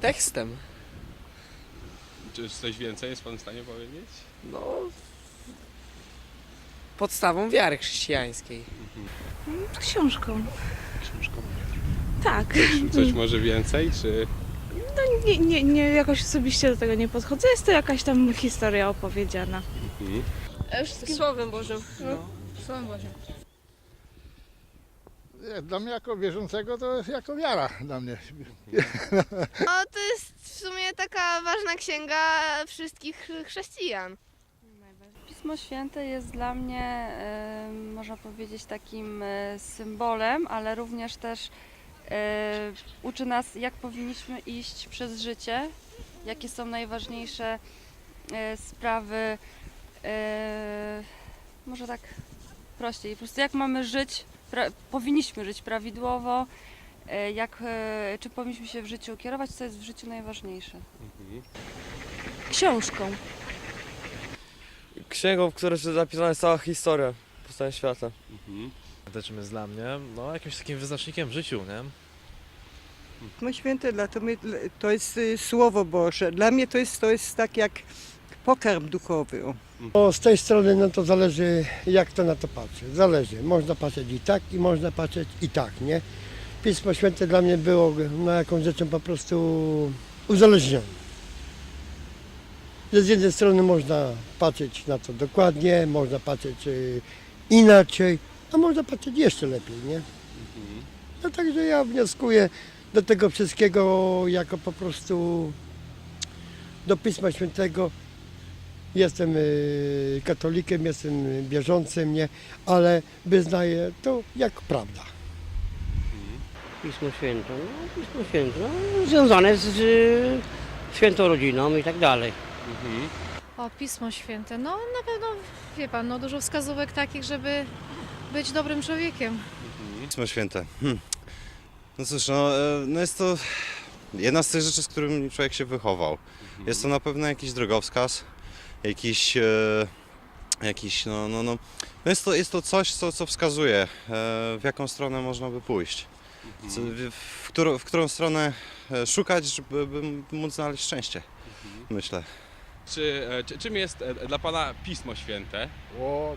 tekstem. Czy coś więcej jest Pan w stanie powiedzieć? No, podstawą wiary chrześcijańskiej. Książką. Książką. Tak. Coś może więcej, czy... Nie, nie, nie, jakoś osobiście do tego nie podchodzę. Jest to jakaś tam historia opowiedziana. Mhm. Słowem Bożym. No. Słowem Bożym. Nie, Dla mnie jako wierzącego to jest jako wiara dla mnie. No to jest w sumie taka ważna księga wszystkich chrześcijan. Pismo Święte jest dla mnie, e, można powiedzieć, takim e, symbolem, ale również też e, uczy nas, jak powinniśmy iść przez życie, jakie są najważniejsze e, sprawy, e, może tak prościej, po prostu jak mamy żyć, powinniśmy żyć prawidłowo, e, jak, e, czy powinniśmy się w życiu kierować, co jest w życiu najważniejsze. Mhm. Książką. księgą, w której jest zapisana jest cała historia powstania świata. Mhm. To czym jest dla mnie? No jakimś takim wyznacznikiem w życiu, nie? Pismo Święte dla to, mnie, to jest y, Słowo Boże. Dla mnie to jest, to jest tak jak pokarm duchowy. O. No, z tej strony no to zależy jak to na to patrzy. Zależy. Można patrzeć i tak i można patrzeć i tak, nie? Pismo Święte dla mnie było no, jakąś rzeczą po prostu uzależnioną. Że Z jednej strony można patrzeć na to dokładnie, można patrzeć y, inaczej, a można patrzeć jeszcze lepiej, nie? Mhm. No także ja wnioskuję do tego wszystkiego jako po prostu do Pisma Świętego. Jestem y, katolikiem, jestem wierzącym, nie, ale wyznaję to jako prawda. Pismo Święte, no Pismo Święte, no, związane z y, świętą rodziną i tak dalej. Mhm. O, Pismo Święte. No na pewno, wie pan, no dużo wskazówek takich, żeby być dobrym człowiekiem. Mhm. Pismo Święte. Hm. No cóż, no, e, no jest to jedna z tych rzeczy, z którymi człowiek się wychował. Jest to na pewno jakiś drogowskaz, jakiś, e, jakiś no, no, no, no jest, to, jest to coś, co, co wskazuje, e, w jaką stronę można by pójść, co, w, w, którą, w którą stronę e, szukać, żeby by móc znaleźć szczęście, myślę. Czy, czy, czym jest dla Pana Pismo Święte? O.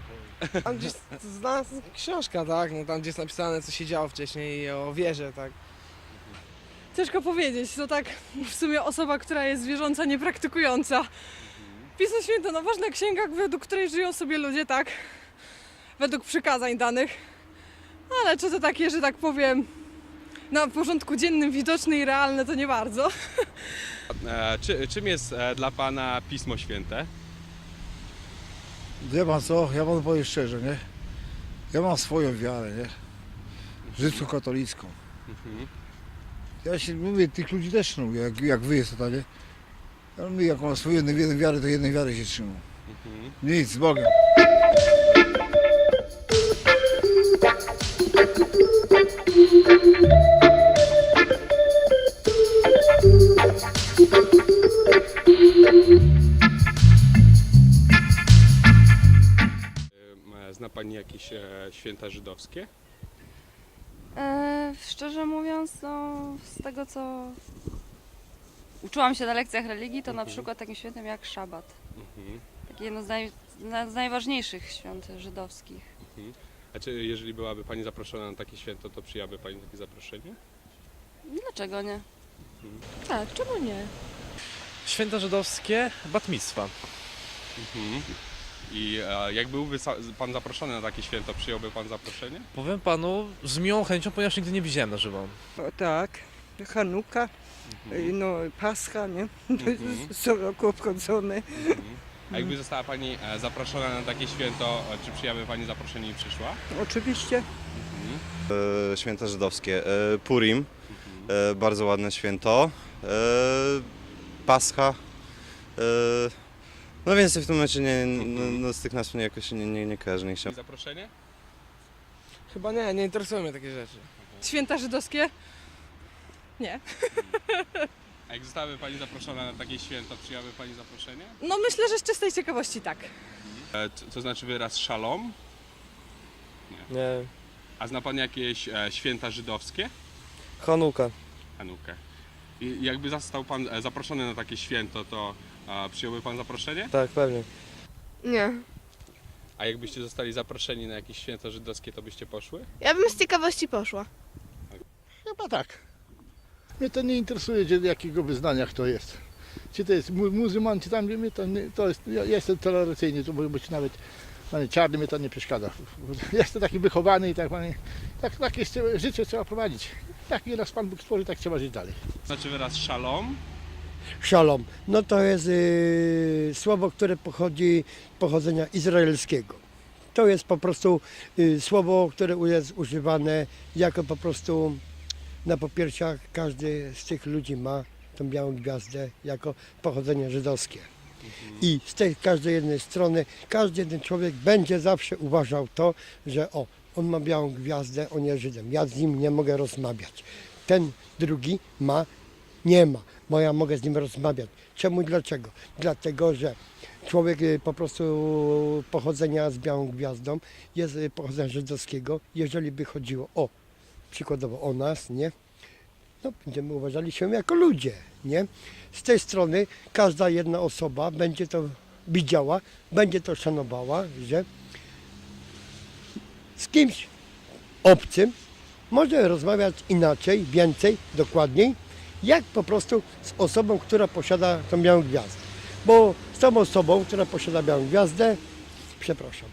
Tam gdzieś znalazł książka, tak? No, tam gdzie jest napisane, co się działo wcześniej o wierze, tak? Ciężko powiedzieć, to tak w sumie osoba, która jest wierząca, niepraktykująca. Pismo Święte, no ważna księga, według której żyją sobie ludzie, tak? Według przykazań danych. Ale czy to takie, że tak powiem, na porządku dziennym widoczne i realne, to nie bardzo. E, czy, czym jest e, dla Pana Pismo Święte? Wie pan co, ja panu powiem szczerze, nie? Ja mam swoją wiarę, nie? Żydowską katolicką. Mhm. Ja się mówię, tych ludzi też lubię, jak, jak wy jest to, nie? Ja mówię, jak mam swoją jedną, jedną wiarę, to jednej wiary się trzymam. Mhm. Nic, z Bogiem. E, Zna Pani jakieś e, święta żydowskie? E, szczerze mówiąc, no, z tego co uczyłam się na lekcjach religii, to na Mhm. przykład takim świętem jak szabat. Mhm. Takie jedno z, naj, na- z najważniejszych świąt żydowskich. A czy jeżeli byłaby Pani zaproszona na takie święto, to przyjęłaby Pani takie zaproszenie? Dlaczego nie? Tak, czemu nie? Święta żydowskie, batmistwa. Mhm. I e, jak byłby sa- Pan zaproszony na takie święto, przyjąłby Pan zaproszenie? Powiem panu z miłą chęcią, ponieważ nigdy nie widziałem na żywo. O, tak, Hanuka, y, no Pascha, nie? Mhm. Co roku obchodzone. Mhm. A jakby została Pani e, zaproszona na takie święto, e, czy przyjęłaby Pani zaproszenie i przyszła? Oczywiście. Mhm. E, święta żydowskie, e, Purim, e, bardzo ładne święto, e, Pascha, e, no więcej w tym momencie nie, no, no z tych nazw mnie jakoś nie, nie, nie kojarzę, nie chciałem. Zaproszenie? Chyba nie, nie interesują mnie takie rzeczy. Święta żydowskie? Nie. A jak zostałaby Pani zaproszona na takie święto, przyjęłaby Pani zaproszenie? No myślę, że z czystej ciekawości tak. E, c- Co znaczy wyraz szalom? Nie. A A zna pan jakieś e, święta żydowskie? Hanuka. Hanukę. I jakby został pan e, zaproszony na takie święto, to e, przyjąłby pan zaproszenie? Tak, pewnie. Nie. A jakbyście zostali zaproszeni na jakieś święto żydowskie, to byście poszły? Ja bym z ciekawości poszła. Chyba tak. Mnie to nie interesuje, gdzie, jakiego wyznania kto jest. Czy to jest mu- muzułman, czy tam, mnie to, nie, to jest, ja, ja jestem tolerancyjny, to może być nawet panie, czarny, mnie to nie przeszkadza. Jestem taki wychowany i tak, panie, tak takie chce- życie trzeba prowadzić. Taki nas Pan Bóg stworzył, tak trzeba żyć dalej. Znaczy wyraz szalom. Szalom. No to jest y, słowo, które pochodzi pochodzenia izraelskiego. To jest po prostu y, słowo, które jest używane jako po prostu na popiersiach. Każdy z tych ludzi ma tą białą gwiazdę jako pochodzenie żydowskie. I z tej każdej jednej strony każdy jeden człowiek będzie zawsze uważał to, że o, on ma białą gwiazdę, on jest Żydem, ja z nim nie mogę rozmawiać. Ten drugi ma nie ma, bo ja mogę z nim rozmawiać. Czemu i dlaczego? Dlatego, że człowiek y, po prostu pochodzenia z białą gwiazdą jest y, pochodzenia żydowskiego. Jeżeli by chodziło o, przykładowo o nas, nie? No, będziemy uważali się jako ludzie, nie? Z tej strony każda jedna osoba będzie to widziała, będzie to szanowała, że z kimś obcym może rozmawiać inaczej, więcej, dokładniej, jak po prostu z osobą, która posiada tą białą gwiazdę. Bo z tą osobą, która posiada białą gwiazdę, przepraszam,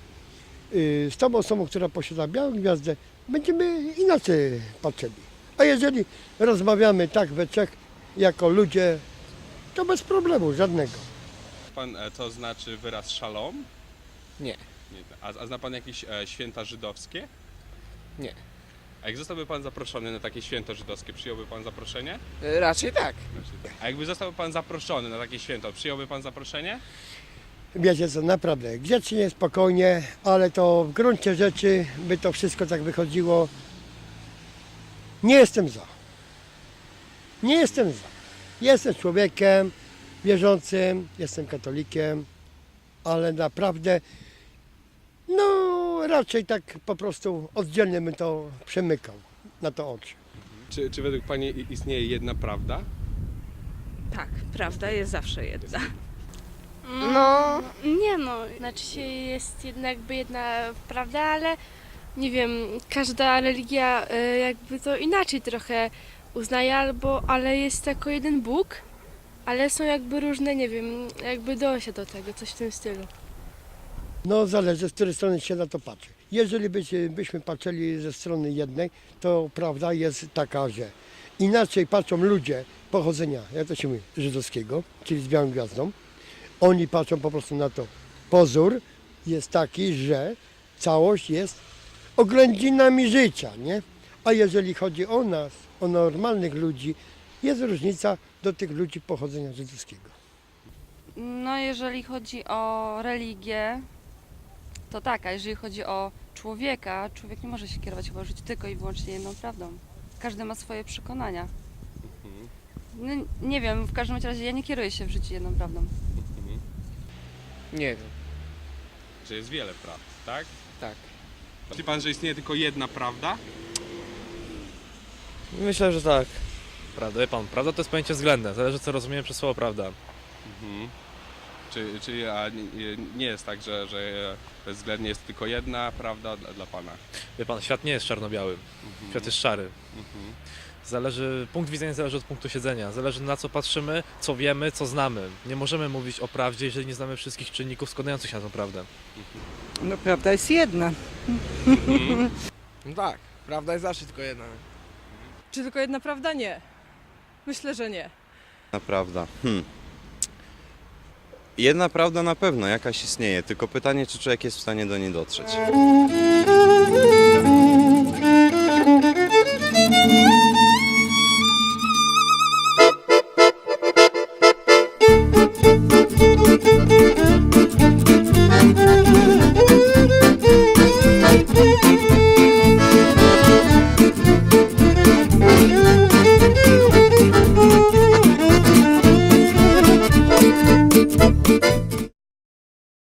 yy, z tą osobą, która posiada białą gwiazdę, będziemy inaczej patrzyli. A jeżeli rozmawiamy tak we trzech, jako ludzie, to bez problemu żadnego. Pan, e, co znaczy wyraz szalom? Nie. Nie. A, a zna pan jakieś e, święta żydowskie? Nie. A jak zostałby pan zaproszony na takie święto żydowskie, przyjąłby pan zaproszenie? E, Raczej tak. A jakby został pan zaproszony na takie święto, przyjąłby pan zaproszenie? Wiecie co, naprawdę grzecznie, spokojnie, ale to w gruncie rzeczy by to wszystko tak wychodziło. Nie jestem za. Nie jestem za. Jestem człowiekiem wierzącym, jestem katolikiem, ale naprawdę no raczej tak po prostu oddzielnie bym to przemykał na to oczy. Czy, czy według pani istnieje jedna prawda? Tak, prawda jest zawsze jedna. No, Nie no, znaczy się jest jakby jedna prawda, ale nie wiem, każda religia e, jakby to inaczej trochę uznaje, albo, ale jest jako jeden Bóg, ale są jakby różne, nie wiem, jakby dojścia do tego, coś w tym stylu. No zależy z której strony się na to patrzy. Jeżeli byśmy, byśmy patrzyli ze strony jednej, to prawda jest taka, że inaczej patrzą ludzie pochodzenia, jak to się mówi, żydowskiego, czyli z białą gwiazdą. Oni patrzą po prostu na to. Pozór jest taki, że całość jest oględzinami życia, nie? A jeżeli chodzi o nas, o normalnych ludzi, jest różnica do tych ludzi pochodzenia żydowskiego. No jeżeli chodzi o religię, to tak, a jeżeli chodzi o człowieka, człowiek nie może się kierować chyba w życiu tylko i wyłącznie jedną prawdą. Każdy ma swoje przekonania. No, nie wiem, w każdym razie ja nie kieruję się w życiu jedną prawdą. Nie wiem. Że jest wiele prawd, tak? Tak. Myśli pan, że istnieje tylko jedna prawda? Myślę, że tak. Prawda, wie pan, prawda to jest pojęcie względne, zależy co rozumiemy przez słowo prawda. Mhm. Czy, czyli a, nie, nie jest tak, że, że bezwzględnie jest tylko jedna prawda dla, dla pana? Wie pan, świat nie jest czarno-biały, świat jest szary. Mhm. Zależy, punkt widzenia zależy od punktu siedzenia, zależy na co patrzymy, co wiemy, co znamy. Nie możemy mówić o prawdzie, jeżeli nie znamy wszystkich czynników składających się na tę prawdę. No prawda jest jedna. No tak, prawda jest zawsze tylko jedna. Czy tylko jedna prawda? Nie. Myślę, że nie. Naprawdę. Hmm. Jedna prawda na pewno jakaś istnieje, tylko pytanie, czy człowiek jest w stanie do niej dotrzeć.